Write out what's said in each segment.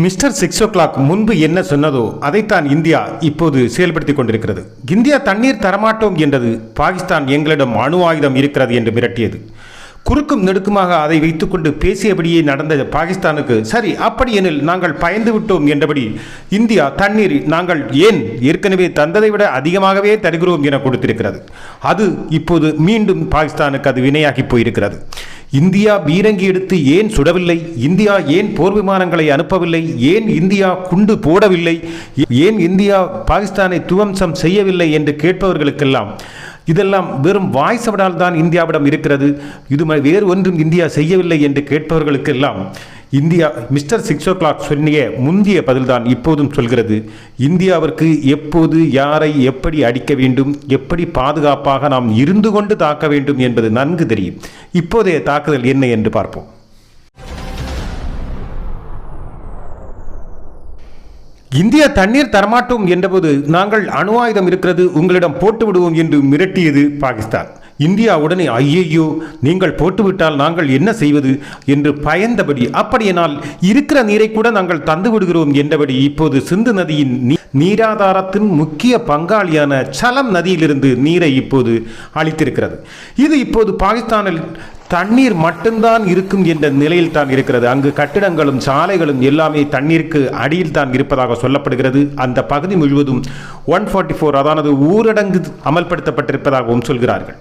Mister six ஓ clock முன்பு என்ன சொன்னதோ அதைத்தான் இந்தியா இப்போது செயல்படுத்தி கொண்டிருக்கிறது. இந்தியா தண்ணீர் தரமாட்டோம் என்றது பாகிஸ்தான் எங்களிடம் அணு ஆயுதம் இருக்கிறது என்று மிரட்டியது. குறுக்கும் நெடுக்குமாக அதை வைத்துக்கொண்டு பேசியபடியே நடந்த பாகிஸ்தானுக்கு சரி அப்படி எனில் நாங்கள் பயந்து விட்டோம் என்றபடி இந்தியா தண்ணீர் நாங்கள் ஏன் ஏற்கனவே தந்ததை விட அதிகமாகவே தருகிறோம் என கொடுத்திருக்கிறது. அது இப்போது மீண்டும் பாகிஸ்தானுக்கு அது வினையாகி போயிருக்கிறது. இந்தியா பீரங்கி எடுத்து ஏன் சுடவில்லை? இந்தியா ஏன் போர் விமானங்களை அனுப்பவில்லை? ஏன் இந்தியா குண்டு போடவில்லை? ஏன் இந்தியா பாகிஸ்தானை துவம்சம் செய்யவில்லை என்று கேட்பவர்களுக்கெல்லாம் இதெல்லாம் வெறும் வாய் சவடால் தான் இந்தியாவிடம் இருக்கிறது. இது வேறு ஒன்றும் இந்தியா செய்யவில்லை என்று கேட்பவர்களுக்கெல்லாம் India mister six o'clock சொன்னிய முந்திய பதில்தான் இப்போதும் சொல்கிறது. இந்தியாவிற்கு எப்போது யாரை எப்படி அடிக்க வேண்டும் எப்படி பாதுகாப்பாக நாம் இருந்து கொண்டு தாக்க வேண்டும் என்பது நன்கு தெரியும். இப்போதைய தாக்குதல் என்ன என்று பார்ப்போம். இந்தியா தண்ணீர் தரமாட்டோம் என்றபோது நாங்கள் அணு ஆயுதம் இருக்கிறது உங்களிடம் போட்டு விடுவோம் என்று மிரட்டியது பாகிஸ்தான். இந்தியா உடனே ஐயையோ நீங்கள் போட்டுவிட்டால் நாங்கள் என்ன செய்வது? என்று பயந்தபடி அப்படியானால் இருக்கிற நீரை கூட நாங்கள் தந்து விடுகிறோம் என்றபடி இப்போது சிந்து நதியின் நீ- நீராதாரத்தின் முக்கிய பங்காளியான சலம் நதியிலிருந்து நீரை இப்போது அளித்திருக்கிறது இது இப்போது பாகிஸ்தானில் தண்ணீர் மட்டும்தான் இருக்கும் என்ற நிலையில் தான் இருக்கிறது. அங்கு கட்டிடங்களும் சாலைகளும் எல்லாமே தண்ணீருக்கு அடியில் தான் இருப்பதாக சொல்லப்படுகிறது. அந்த பகுதி முழுவதும் ஒன் ஃபார்ட்டி ஃபோர் அதானது ஊரடங்கு அமல்படுத்தப்பட்டிருப்பதாகவும் சொல்கிறார்கள்.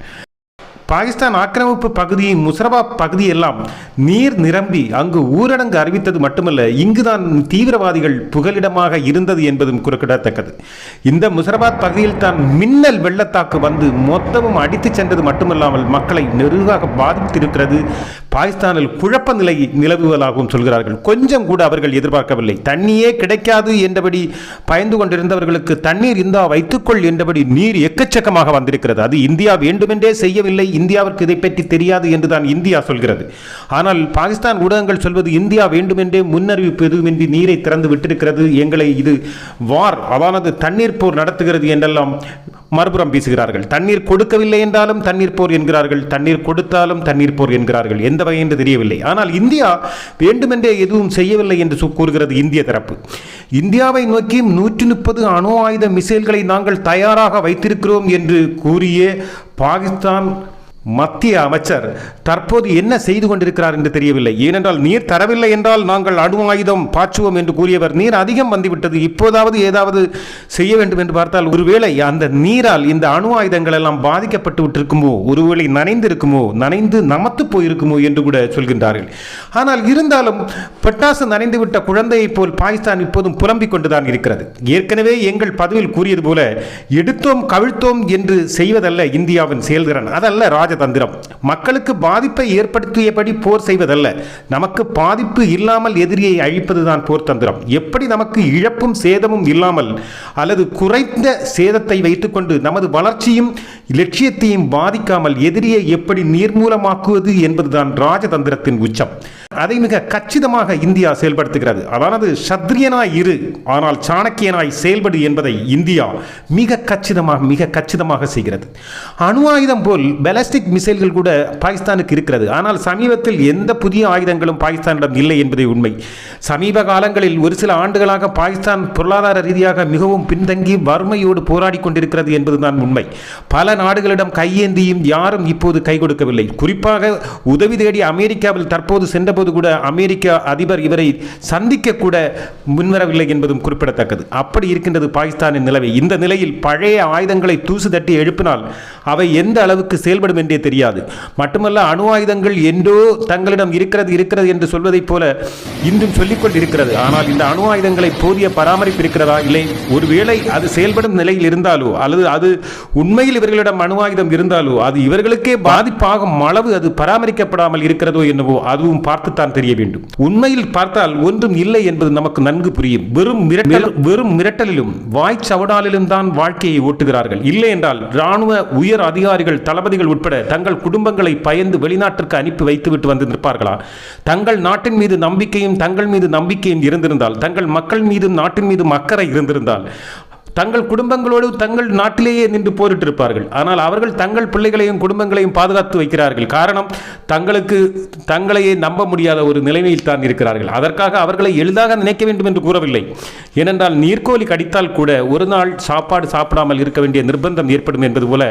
பாகிஸ்தான் ஆக்கிரமிப்பு பகுதியின் முசரபாத் பகுதியெல்லாம் நீர் நிரம்பி அங்கு ஊரடங்கு அறிவித்தது மட்டுமல்ல இங்குதான் தீவிரவாதிகள் புகலிடமாக இருந்தது என்பதும் குறிப்பிடத்தக்கது. இந்த முசரபாத் பகுதியில் தான் மின்னல் வெள்ளத்தாக்கு வந்து மொத்தமும் அடித்துச் சென்றது மட்டுமல்லாமல் மக்களை நெருங்காக பாதித்திருக்கிறது. பாகிஸ்தானில் குழப்ப நிலை நிலவுவதாகவும் சொல்கிறார்கள். கொஞ்சம் கூட அவர்கள் எதிர்பார்க்கவில்லை. தண்ணியே கிடைக்காது என்றபடி பயந்து கொண்டிருந்தவர்களுக்கு தண்ணீர் இந்தா வைத்துக்கொள் என்றபடி நீர் எக்கச்சக்கமாக வந்திருக்கிறது. அது இந்தியா வேண்டுமென்றே செய்யவில்லை. இந்தியாவிற்கு இதை பற்றி தெரியாது என்றுதான் இந்தியா சொல்கிறது. ஆனால் பாகிஸ்தான் ஊடகங்கள் சொல்வது இந்தியா வேண்டுமென்றே முன்னறிவிப்பு எதுவுமின்றி நீரை திறந்து விட்டிருக்கிறது. எங்களை இது வார் அதானது தண்ணீர் போர் நடத்துகிறது என்றெல்லாம் மறுபுறம் பேசுகிறார்கள். தண்ணீர் கொடுக்கவில்லை என்றாலும் தண்ணீர் போர் என்கிறார்கள். தண்ணீர் கொடுத்தாலும் தண்ணீர் போர் என்கிறார்கள். எந்த வகை என்று தெரியவில்லை. ஆனால் இந்தியா வேண்டுமென்றே எதுவும் செய்யவில்லை என்று கூறுகிறது இந்திய தரப்பு. இந்தியாவை நோக்கி நூற்றி முப்பது அணு ஆயுத மிசைல்களை நாங்கள் தயாராக வைத்திருக்கிறோம் என்று கூறிய பாகிஸ்தான் மத்திய அமைச்சர் தற்போது என்ன செய்து கொண்டிருக்கிறார் என்று தெரியவில்லை. ஏனென்றால் நீர் தரவில்லை என்றால் நாங்கள் அணு ஆயுதம் பாய்ச்சுவோம் என்று கூறியவர். நீர் அதிகம் வந்துவிட்டது. இப்போதாவது ஏதாவது செய்ய வேண்டும் என்று பார்த்தால் ஒருவேளை அந்த நீரால் இந்த அணு ஆயுதங்கள் எல்லாம் பாதிக்கப்பட்டு விட்டிருக்குமோ ஒருவேளை நனைந்திருக்குமோ நனைந்து நமத்து போயிருக்குமோ என்று கூட சொல்கின்றார்கள். ஆனால் இருந்தாலும் பட்டாசு நனைந்துவிட்ட குழந்தையைப் போல் பாகிஸ்தான் இப்போதும் புலம்பிக் கொண்டுதான் இருக்கிறது. ஏற்கனவே எங்கள் பதிவில் கூறியது போல எடுத்தோம் கவிழ்த்தோம் என்று செய்வதல்ல இந்தியாவின் செயல்திறன். அதல்ல ராஜதந்திரம். மக்களுக்கு பாதிப்பை ஏற்படுத்தியபடி போர் செய்வதல்ல. நமக்கு பாதிப்பு இல்லாமல் எதிரியை அழிப்பதுதான் போர் தந்திரம். எப்படி நமக்கு இழப்பும் சேதமும் இல்லாமல் அல்லது குறைந்த சேதத்தை வைத்துக்கொண்டு நமது வளர்ச்சியும் லட்சியத்தையும் பாதிக்காமல் எதிரியை எப்படி நீர்மூலமாக்குவது என்பதுதான் ராஜதந்திரத்தின் உச்சம். அதை மிக கச்சிதமாக இந்தியா செயல்படுத்துகிறது. அதானது சத்ரியனாய் இரு ஆனால் சாணக்கியனாய் செயல்படு என்பதை இந்தியா மிக கச்சிதமாக மிக கச்சிதமாக செய்கிறது. அணு ஆயுதம் போல் பெலஸ்டிக் மிசைல்கள் கூட பாகிஸ்தானுக்கு இருக்கிறது. ஆனால் சமீபத்தில் எந்த புதிய ஆயுதங்களும் பாகிஸ்தானிடம் இல்லை என்பதே உண்மை. சமீப காலங்களில் ஒரு சில ஆண்டுகளாக பாகிஸ்தான் பொருளாதார ரீதியாக மிகவும் பின்தங்கி வறுமையோடு போராடி கொண்டிருக்கிறது என்பதுதான் உண்மை. பல நாடுகளிடம் கையேந்தியும் யாரும் இப்போது கை கொடுக்கவில்லை. குறிப்பாக உதவி தேடி அமெரிக்காவில் தற்போது போது கூட அமெரிக்க அதிபர் இவரை சந்திக்க கூட முன்வரவில்லை என்பதும் குறிப்பிடத்தக்கது. அப்படி இருக்கின்றது பாகிஸ்தானின் நிலவை இந்த நிலையில் பழைய ஆயுதங்களை தூசு தட்டி எழுப்பினால் அவை எந்த அளவுக்கு செயல்படும் என்றே தெரியாது. மட்டுமல்ல அணு ஆயுதங்கள் என்றோ தங்களிடம் இருக்கிறது இருக்கிறது என்று சொல்வதைப் போல இன்றும் சொல்லிக்கொண்டு இருக்கிறது. ஆனால் இந்த அணு ஆயுதங்களை போதிய பராமரிப்பு இருக்கிறதா? இல்லை. ஒருவேளை அது செயல்படும் நிலையில் இருந்தாலோ அல்லது அது உண்மையில் இவர்களிடம் அணு ஆயுதம் இருந்தாலோ அது இவர்களுக்கே பாதிப்பாகும் அளவு அது பராமரிக்கப்படாமல் இருக்கிறதோ என்னவோ அதுவும் பார்த்து பார்த்துத்தான் தெரிய வேண்டும். உண்மையில் பார்த்தால் ஒன்றும் இல்லை என்பது நமக்கு நன்கு புரியும். வெறும் மிரட்டல் வெறும் மிரட்டலிலும் வாய் சவடாலிலும் தான் வாழ்க்கையை ஓட்டுகிறார்கள். இல்லை என்றால் ராணுவ உயர் அதிகாரிகள் தளபதிகள் உட்பட தங்கள் குடும்பங்களை பயந்து வெளிநாட்டிற்கு அனுப்பி வைத்துவிட்டு வந்து நிற்பார்களா? தங்கள் நாட்டின் மீது நம்பிக்கையும் தங்கள் மீது நம்பிக்கையும் இருந்திருந்தால் தங்கள் மக்கள் மீதும் நாட்டின் மீதும் அக்கறை இருந்திருந்தால் தங்கள் குடும்பங்களோடு தங்கள் நாட்டிலேயே நின்று போரிட்டிருப்பார்கள். ஆனால் அவர்கள் தங்கள் பிள்ளைகளையும் குடும்பங்களையும் பாதுகாத்து வைக்கிறார்கள். காரணம் தங்களுக்கு தங்களையே நம்ப முடியாத ஒரு நிலைமையில் தான் இருக்கிறார்கள். அதற்காக அவர்களை எளிதாக நினைக்க வேண்டும் என்று கூறவில்லை. ஏனென்றால் நீர்க்கோலி கடித்தால் கூட ஒரு நாள் சாப்பாடு சாப்பிடாமல் இருக்க வேண்டிய நிர்பந்தம் ஏற்படும் என்பது போல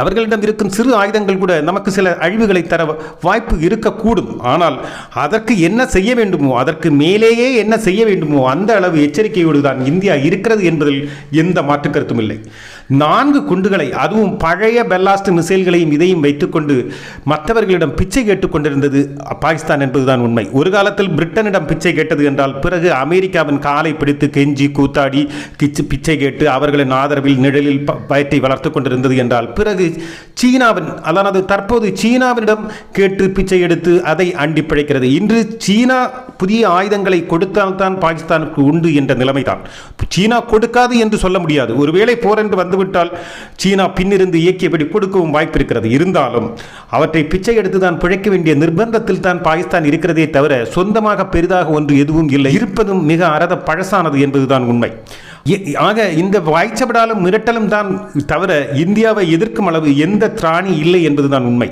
அவர்களிடம் இருக்கும் சிறு ஆயுதங்கள் கூட நமக்கு சில அழிவுகளை தர வாய்ப்பு இருக்கக்கூடும். ஆனால் அதற்கு என்ன செய்ய வேண்டுமோ அதற்கு மேலேயே என்ன செய்ய வேண்டுமோ அந்த அளவு எச்சரிக்கையோடு தான் இந்தியா இருக்கிறது என்பதில் எந்த மாற்று கருத்தும் இல்லை. நான்கு குண்டுகளை அதுவும் பழைய பெல்லாஸ்ட் மிசைல்களையும் இதையும் வைத்துக்கொண்டு மற்றவர்களிடம் பிச்சை கேட்டுக்கொண்டிருந்தது பாகிஸ்தான் என்பதுதான் உண்மை. ஒரு காலத்தில் பிரிட்டனிடம் பிச்சை கேட்டது என்றால் பிறகு அமெரிக்காவின் காலை பிடித்து கெஞ்சி கூத்தாடி கிச்சு பிச்சை கேட்டு அவர்களின் ஆதரவில் நிழலில் ப- பயத்தை வளர்த்து கொண்டிருந்தது என்றால் பிறகு சீனாவின் அதாவது தற்போது சீனாவினிடம் கேட்டு பிச்சை எடுத்து அதை அண்டி பிழைக்கிறது. இன்று சீனா புதிய ஆயுதங்களை கொடுத்தால்தான் பாகிஸ்தானுக்கு உண்டு என்ற நிலைமைதான். சீனா கொடுக்காது என்று சொல்ல முடியாது. ஒருவேளை போர் என்று வந்துவிட்டால் சீனா பின்னிருந்து இயக்கியபடி கொடுக்கவும் வாய்ப்பு இருக்கிறது இருந்தாலும் அவற்றை பிச்சை எடுத்து தான் பிழைக்க வேண்டிய நிர்பந்தத்தில் தான் பாகிஸ்தான் இருக்கிறதே தவிர சொந்தமாக பெரிதாக ஒன்று எதுவும் இல்லை. இருப்பதும் மிக அறத பழசானது என்பதுதான் உண்மை. ஆக இந்த வாய்ச்சப்படாலும் மிரட்டலும் தான் தவிர இந்தியாவை எதிர்க்கும் அளவு எந்த திராணி இல்லை என்பதுதான் உண்மை.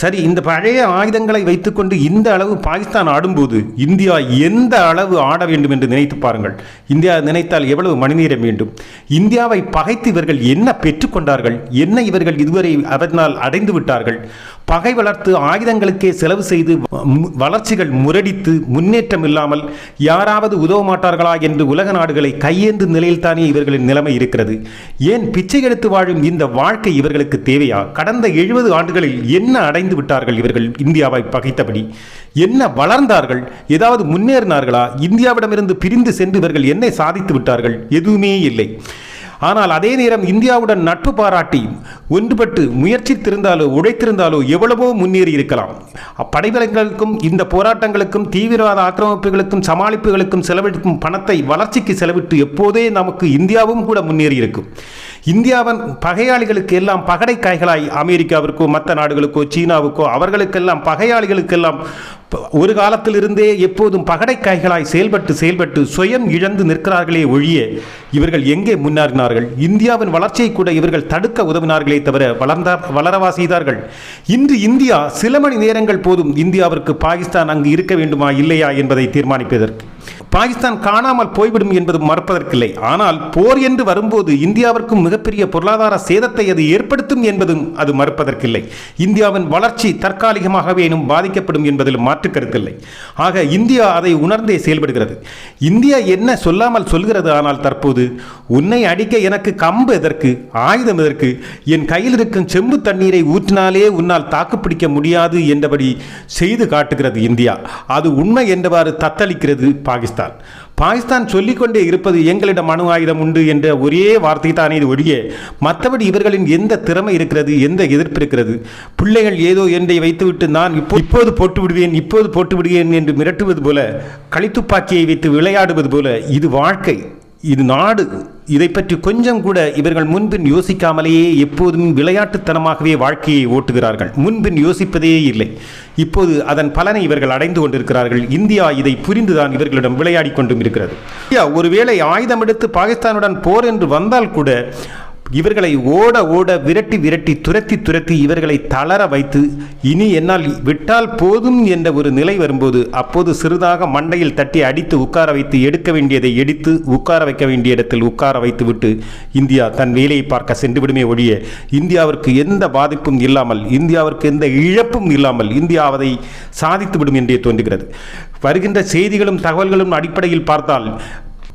சரி இந்த பழைய ஆயுதங்களை வைத்துக்கொண்டு இந்த அளவு பாகிஸ்தான் ஆடும்போது இந்தியா எந்த அளவு ஆட வேண்டும் என்று நினைத்து பாருங்கள். இந்தியா நினைத்தால் எவ்வளவு மணிநேரம் வேண்டும். இந்தியாவை பகைத்து இவர்கள் என்ன பெற்றுக்கொண்டார்கள்? என்ன இவர்கள் இதுவரை அதனால் அடைந்து விட்டார்கள் பகை வளர்த்து ஆயுதங்களுக்கே செலவு செய்து வளர்ச்சிகள் முரடித்து முன்னேற்றம் இல்லாமல் யாராவது உதவ மாட்டார்களா என்று உலக நாடுகளை கையேந்து நிலையில்தானே இவர்களின் நிலைமை இருக்கிறது. ஏன் பிச்சை எடுத்து வாழும் இந்த வாழ்க்கை இவர்களுக்கு தேவையா? கடந்த எழுபது ஆண்டுகளில் என்ன அடைந்து விட்டார்கள் இவர்கள் இந்தியாவை பகைத்தபடி? என்ன வளர்ந்தார்கள்? ஏதாவது முன்னேறினார்களா? இந்தியாவிடமிருந்து பிரிந்து சென்று இவர்கள் என்ன சாதித்து விட்டார்கள்? எதுவுமே இல்லை. ஆனால் அதே நேரம் இந்தியாவுடன் நட்பு பாராட்டி ஒன்றுபட்டு முயற்சித்திருந்தாலோ உழைத்திருந்தாலோ எவ்வளவோ முன்னேறி இருக்கலாம். அப்படைகளுக்கும் இந்த போராட்டங்களுக்கும் தீவிரவாத ஆக்கிரமிப்புகளுக்கும் சமாளிப்புகளுக்கும் செலவிடும் பணத்தை வளர்ச்சிக்கு செலவிட்டு எப்போதே நமக்கு இந்தியாவும் கூட முன்னேறி இருக்கும் இந்தியாவின் பகையாளிகளுக்கு எல்லாம் பகடை காய்களாய் அமெரிக்காவிற்கோ மற்ற நாடுகளுக்கோ சீனாவுக்கோ அவர்களுக்கெல்லாம் பகையாளிகளுக்கெல்லாம் ஒரு காலத்திலிருந்தே எப்போதும் பகடை காய்களாய் செயல்பட்டு செயல்பட்டு சுயம் இழந்து நிற்கிறார்களே ஒழிய இவர்கள் எங்கே முன்னேறினார்கள்? இந்தியாவின் வளர்ச்சியை கூட இவர்கள் தடுக்க உதவினார்களே தவிர வளர்ந்தா வளரவா செய்தார்கள்? இன்று இந்தியா சில மணி நேரங்கள் போதும் இந்தியாவிற்கு பாகிஸ்தான் அங்கு இருக்க வேண்டுமா இல்லையா என்பதை தீர்மானிப்பதற்கு. பாகிஸ்தான் காணாமல் போய்விடும் என்பது மறுப்பதற்கில்லை. ஆனால் போர் என்று வரும்போது இந்தியாவிற்கும் மிகப்பெரிய பொருளாதார சேதத்தை அது ஏற்படுத்தும் என்பதும் அது மறுப்பதற்கில்லை. இந்தியாவின் வளர்ச்சி தற்காலிகமாகவேனும் பாதிக்கப்படும் என்பதில் மாற்று கருத்தில்லை. ஆக இந்தியா அதை உணர்ந்தே செயல்படுகிறது. இந்தியா என்ன சொல்லாமல் சொல்கிறது ஆனால் தற்போது உன்னை அடிக்க எனக்கு கம்பு எதற்கு ஆயுதம் எதற்கு என் கையில் இருக்கும் செம்பு தண்ணீரை ஊற்றினாலே உன்னால் தாக்குப்பிடிக்க முடியாது என்றபடி செய்து காட்டுகிறது இந்தியா. அது உண்மை என்றவாறு தத்தளிக்கிறது பாகிஸ்தான். பாகிஸ்தான். சொல்லிக்கொண்டே இருப்பது எங்களிடம் அணு ஆயுதம் உண்டு என்ற ஒரே வார்த்தை தானே இது ஒழிய மற்றபடி இவர்களின் எந்த திறமை இருக்கிறது எந்த எதிர்ப்பு இருக்கிறது? பிள்ளைகள் ஏதோ என்னை வைத்துவிட்டு நான் இப்போ இப்போது போட்டு விடுவேன் இப்போது போட்டு விடுவேன் என்று மிரட்டுவது போல களித்துப்பாக்கியை வைத்து விளையாடுவது போல இது வாழ்க்கை இது நாடு. இதை பற்றி கொஞ்சம் கூட இவர்கள் முன்பின் யோசிக்காமலேயே எப்போதும் விளையாட்டுத்தனமாகவே வாழ்க்கையை ஓட்டுகிறார்கள். முன்பின் யோசிப்பதே இல்லை. இப்போது அதன் பலனை இவர்கள் அடைந்து கொண்டிருக்கிறார்கள். இந்தியா இதை புரிந்துதான் இவர்களிடம் விளையாடிக் கொண்டும் இருக்கிறது. இந்தியா ஒருவேளை ஆயுதம் எடுத்து பாகிஸ்தானுடன் போர் என்று வந்தால் கூட இவர்களை ஓட ஓட விரட்டி விரட்டி துரத்தி துரத்தி இவர்களை தளர வைத்து இனி என்னால் விட்டால் போதும் என்ற ஒரு நிலை வரும்போது அப்போது சிறிதாக மண்டையில் தட்டி அடித்து உட்கார வைத்து எடுக்க வேண்டியதை எடுத்து உட்கார வைக்க வேண்டிய இடத்தில் உட்கார வைத்து விட்டு இந்தியா தன் வேலையை பார்க்க சென்றுவிடுமே ஒழிய இந்தியாவிற்கு எந்த பாதிப்பும் இல்லாமல் இந்தியாவிற்கு எந்த இழப்பும் இல்லாமல் இந்தியா அதை சாதித்துவிடும் என்றே தோன்றுகிறது. வருகின்ற செய்திகளும் தகவல்களும் அடிப்படையில் பார்த்தால்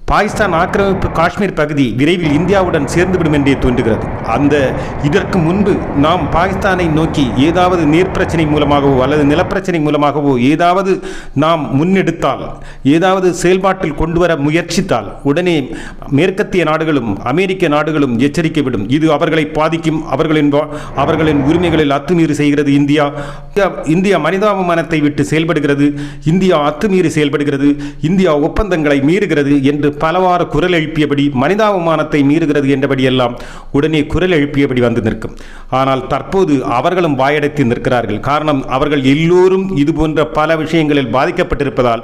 பாகிஸ்தான் ஆக்கிரமிப்பு காஷ்மீர் பகுதி விரைவில் இந்தியாவுடன் சேர்ந்துவிடும் என்றே தோன்றுகிறது. அந்த இதற்கு முன்பு நாம் பாகிஸ்தானை நோக்கி ஏதாவது நீர் பிரச்சனை மூலமாகவோ அல்லது நிலப்பிரச்சனை மூலமாகவோ ஏதாவது நாம் முன்னெடுத்தால் ஏதாவது செயல்பாட்டில் கொண்டு வர முயற்சித்தால் உடனே மேற்கத்திய நாடுகளும் அமெரிக்க நாடுகளும் எச்சரிக்கை விடும் இது அவர்களை பாதிக்கும் அவர்களின் வா- அவர்களின் உரிமைகளில் அத்துமீறி செய்கிறது இந்தியா. இந்தியா மனிதாபிமானத்தை விட்டு செயல்படுகிறது. இந்தியா அத்துமீறி செயல்படுகிறது. இந்தியா ஒப்பந்தங்களை மீறுகிறது என்று பலவாறு குரல் எழுப்பியபடி மனிதாபிமானத்தை மீறுகிறது என்றபடியெல்லாம் உடனே குரல் எழுப்பியபடி வந்து நிற்கும். ஆனால் தற்போது அவர்களும் வாயடைத்து நிற்கிறார்கள். காரணம் அவர்கள் எல்லோரும் இது போன்ற பல விஷயங்களில் பாதிக்கப்பட்டிருப்பதால்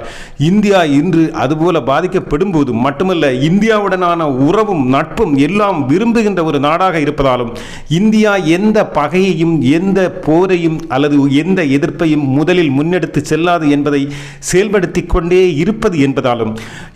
இந்தியா இன்று அதுபோல பாதிக்கப்படும் போது மட்டுமல்ல இந்தியாவுடனான உறவும் நட்பும் எல்லாம் விரும்புகின்ற ஒரு நாடாக இருப்பதாலும் இந்தியா எந்த பகையையும் எந்த போரையும் அல்லது எந்த எதிர்ப்பையும் முதலில் முன்னெடுத்து செல்லாது என்பதை செயல்படுத்தி கொண்டே இருப்பது என்பதாலும்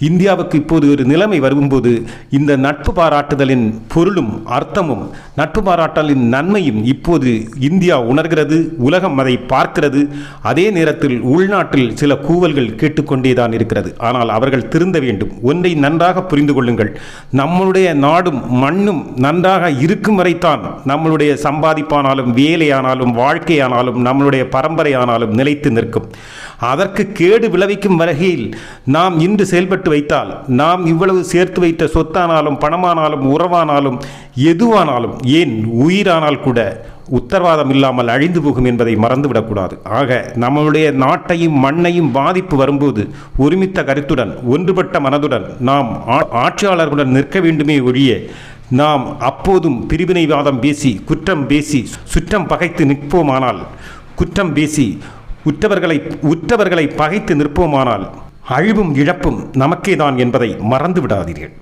இந்தியாவுக்கு இப்போது ஒரு நிலைமை வரும்போது இந்த நட்பு பாராட்டுதலின் பொருளும் அர்த்தமும் நட்பு பாராட்டலின் நன்மையும் இப்போது இந்தியா உணர்கிறது உலகம் அதை பார்க்கிறது. அதே நேரத்தில் உள்நாட்டில் சில கூவல்கள் கேட்டுக்கொண்டேதான் இருக்கிறது. ஆனால் அவர்கள் திருந்த வேண்டும். ஒன்றை நன்றாக புரிந்து கொள்ளுங்கள். நம்மளுடைய நாடும் மண்ணும் நன்றாக இருக்கும் வரைத்தான் நம்மளுடைய சம்பாதிப்பானாலும் வேலையானாலும் வாழ்க்கையானாலும் நம்மளுடைய பரம்பரையானாலும் நிலைத்து நிற்கும். அதற்கு கேடு விளைவிக்கும் வகையில் நாம் இன்று செயல்பட்டு வைத்தால் நாம் இவ்வளவு சேர்த்து வைத்த சொத்தானாலும் பணமானாலும் உறவானாலும் எதுவானாலும் ஏன் உயிரானால் கூட உத்தரவாதம் இல்லாமல் அழிந்து போகும் என்பதை மறந்துவிடக்கூடாது. ஆக நம்மளுடைய நாட்டையும் மண்ணையும் பாதிப்பு வரும்போது ஒருமித்த கருத்துடன் ஒன்றுபட்ட மனதுடன் நாம் ஆ- ஆட்சியாளர்களுடன் நிற்க வேண்டுமே ஒழிய நாம் அப்போதும் பிரிவினைவாதம் பேசி குற்றம் பேசி சுற்றம் பகைத்து நிற்போமானால் குற்றம் பேசி உற்றவர்களை உற்றவர்களை பகைத்து நிற்போமானால் அழிவும் இழப்பும் நமக்கே தான் என்பதை மறந்து விடாதீர்கள்